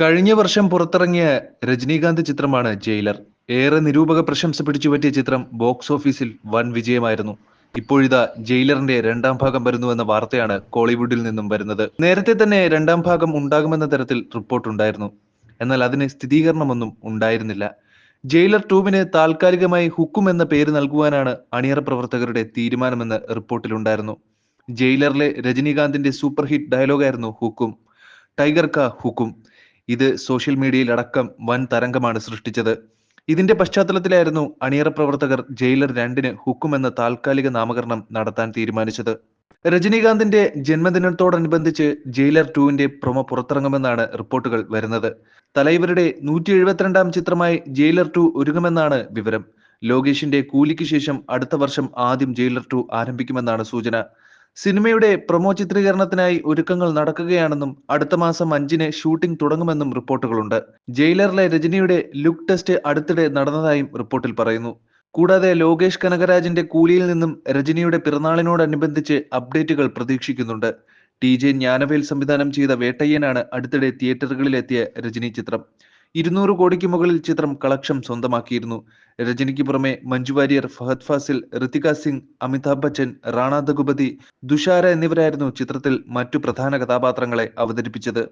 കഴിഞ്ഞ വർഷം പുറത്തിറങ്ങിയ രജനീകാന്ത് ചിത്രമാണ് ജയിലർ. ഏറെ നിരൂപക പ്രശംസ പിടിച്ചുപറ്റിയ ചിത്രം ബോക്സ് ഓഫീസിൽ വൻ വിജയമായിരുന്നു. ഇപ്പോഴിതാ ജയിലറിന്റെ രണ്ടാം ഭാഗം വരുന്നുവെന്ന വാർത്തയാണ് കോളിവുഡിൽ നിന്നും വരുന്നത്. നേരത്തെ തന്നെ രണ്ടാം ഭാഗം ഉണ്ടാകുമെന്ന തരത്തിൽ റിപ്പോർട്ട് ഉണ്ടായിരുന്നു. എന്നാൽ അതിന് സ്ഥിരീകരണമൊന്നും ഉണ്ടായിരുന്നില്ല. ജയിലർ ടൂവിന് താൽക്കാലികമായി ഹുക്കും എന്ന പേര് നൽകുവാനാണ് അണിയറ പ്രവർത്തകരുടെ തീരുമാനമെന്ന് റിപ്പോർട്ടിലുണ്ടായിരുന്നു. ജയിലറിലെ രജനീകാന്തിന്റെ സൂപ്പർ ഹിറ്റ് ഡയലോഗായിരുന്നു ഹുക്കും. ടൈഗർ കാ ഹുക്കും. ഇത് സോഷ്യൽ മീഡിയയിൽ അടക്കം വൻ തരംഗമാണ് സൃഷ്ടിച്ചത്. ഇതിന്റെ പശ്ചാത്തലത്തിലായിരുന്നു അണിയറ പ്രവർത്തകർ ജയിലർ രണ്ടിന് ഹുക്കും എന്ന താൽക്കാലിക നാമകരണം നടത്താൻ തീരുമാനിച്ചത്. രജനീകാന്തിന്റെ ജന്മദിനത്തോടനുബന്ധിച്ച് ജയിലർ ടുവിന്റെ പ്രൊമോ പുറത്തിറങ്ങുമെന്നാണ് റിപ്പോർട്ടുകൾ വരുന്നത്. തലൈവരുടെ നൂറ്റി എഴുപത്തിരണ്ടാം ചിത്രമായി ജയിലർ ടു ഒരുങ്ങുമെന്നാണ് വിവരം. ലോകേഷിന്റെ കൂലിക്ക് ശേഷം അടുത്ത വർഷം ആദ്യം ജയിലർ ടു ആരംഭിക്കുമെന്നാണ് സൂചന. സിനിമയുടെ പ്രൊമോ ചിത്രീകരണത്തിനായി ഒരുക്കങ്ങൾ നടക്കുകയാണെന്നും അടുത്ത മാസം അഞ്ചിന് ഷൂട്ടിംഗ് തുടങ്ങുമെന്നും റിപ്പോർട്ടുകളുണ്ട്. ജയിലറിലെ രജനിയുടെ ലുക്ക് ടെസ്റ്റ് അടുത്തിടെ നടന്നതായും റിപ്പോർട്ടിൽ പറയുന്നു. കൂടാതെ ലോകേഷ് കനകരാജിന്റെ കൂലിയിൽ നിന്നും രജനിയുടെ പിറന്നാളിനോടനുബന്ധിച്ച് അപ്ഡേറ്റുകൾ പ്രതീക്ഷിക്കുന്നുണ്ട്. ടി ജെ ജ്ഞാനവേൽ സംവിധാനം ചെയ്ത വേട്ടയ്യനാണ് അടുത്തിടെ തിയേറ്ററുകളിലെത്തിയ രജനി ചിത്രം. ഇരുന്നൂറ് കോടിക്ക് മുകളിൽ ചിത്രം കളക്ഷൻ സ്വന്തമാക്കിയിരുന്നു. രജനിക്ക് പുറമെ മഞ്ജു വാര്യർ ഫഹദ് ഫാസിൽ ഋതിക സിംഗ് അമിതാഭ് ബച്ചൻ റാണ ദഗുപതി ദുഷാര എന്നിവരായിരുന്നു ചിത്രത്തിൽ മറ്റു പ്രധാന കഥാപാത്രങ്ങളെ അവതരിപ്പിച്ചത്.